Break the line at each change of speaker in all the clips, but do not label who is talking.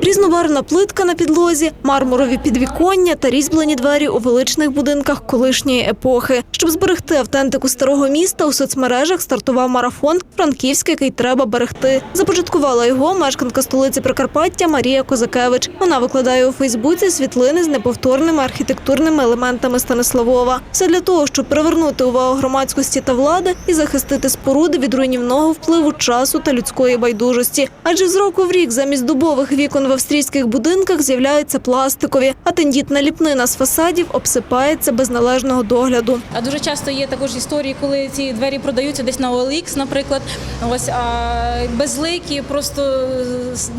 Різнобарвна плитка на підлозі, мармурові підвіконня та різьблені двері у величних будинках колишньої епохи. Щоб зберегти автентику старого міста, у соцмережах стартував марафон Франківськ, який треба берегти. Започаткувала його мешканка столиці Прикарпаття Марія Козакевич. Вона викладає у Фейсбуці світлини з неповторними архітектурними елементами Станиславова. Все для того, щоб привернути увагу громадськості та влади і захистити споруди від руйнівного впливу часу та людської байдужості. Адже з року в рік замість дубових вікон в австрійських будинках з'являються пластикові, а тендітна ліпнина з фасадів обсипається без належного догляду.
А дуже часто є також історії, коли ці двері продаються десь на OLX, наприклад. Ось а безликі, просто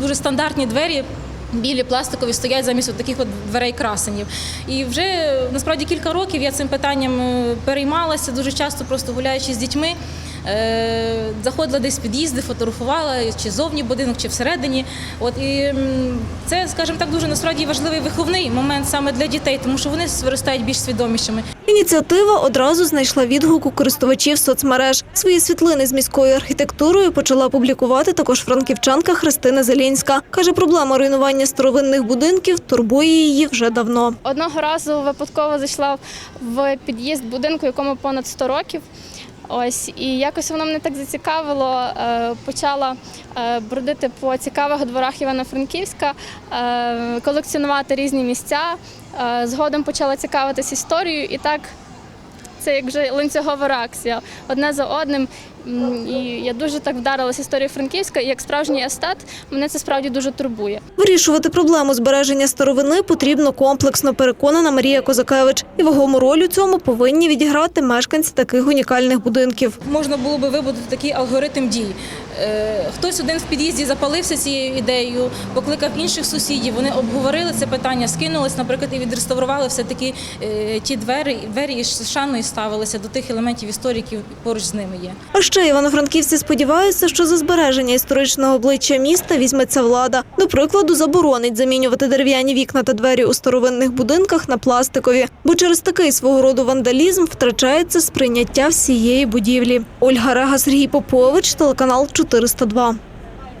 дуже стандартні двері. Білі пластикові стоять замість от таких от дверей красенів. І вже насправді кілька років я цим питанням е, переймалася. Дуже часто просто гуляючи з дітьми, заходила десь в під'їзди, фотографувала чи зовні будинок, чи всередині. От і це, скажімо так, дуже насправді важливий виховний момент саме для дітей, тому що вони виростають більш свідомішими.
Ініціатива одразу знайшла відгук у користувачів соцмереж. Свої світлини з міською архітектурою почала публікувати також франківчанка Христина Зелінська. Каже, проблема руйнування старовинних будинків турбує її вже давно.
Одного разу випадково зайшла в під'їзд будинку, якому понад 100 років. Ось і якось воно мене так зацікавило. е, Почала е, бродити по цікавих дворах Івано-Франківська, е, колекціонувати різні місця. Згодом почала цікавитись історією, і так це як вже ланцюгова реакція одне за одним. І я дуже так вдарилася історією Франківська, і як справжній естет мене це справді дуже турбує.
Вирішувати проблему збереження старовини потрібно комплексно, переконана Марія Козакевич. І вагому роль у цьому повинні відіграти мешканці таких унікальних будинків.
можна було би вибудувати такий алгоритм дій. Е, Хтось один в під'їзді запалився цією ідеєю, покликав інших сусідів. Вони обговорили це питання, скинулись, наприклад, і відреставрували все таки е, ті двері, двері і шаною ставилися до тих елементів історії, які поруч з ними є.
Ще івано-франківці сподіваються, що за збереження історичного обличчя міста візьметься влада. До прикладу, заборонить замінювати дерев'яні вікна та двері у старовинних будинках на пластикові, бо через такий свого роду вандалізм втрачається сприйняття всієї будівлі. Ольга Рега, Сергій Попович, телеканал 402.